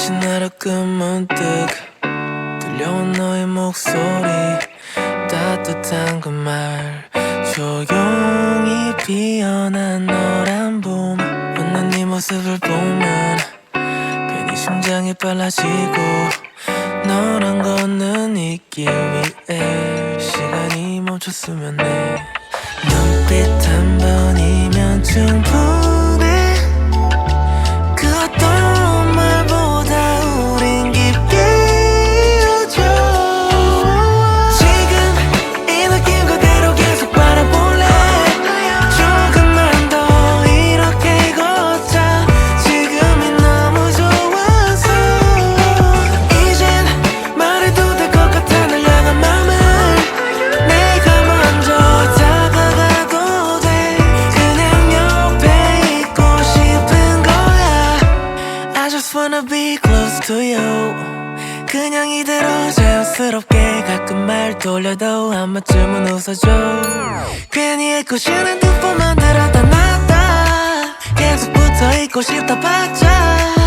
지친 하루 끝문득 들려온 너의 목소리. 따뜻한 그 말 조용히 피어난 너란 봄. 웃는 네 모습을 보면 괜히 심장이 빨라지고 너란 걷는 이 길 위에 시간이 멈췄으면 해. Just wanna be close to you. 그냥 이대로 자연스럽게 가끔 말 돌려도 한 번쯤은 웃어줘. 괜히 애꿎은 두 번 만들었다 놨다. 계속 붙어있고 싶다 봤자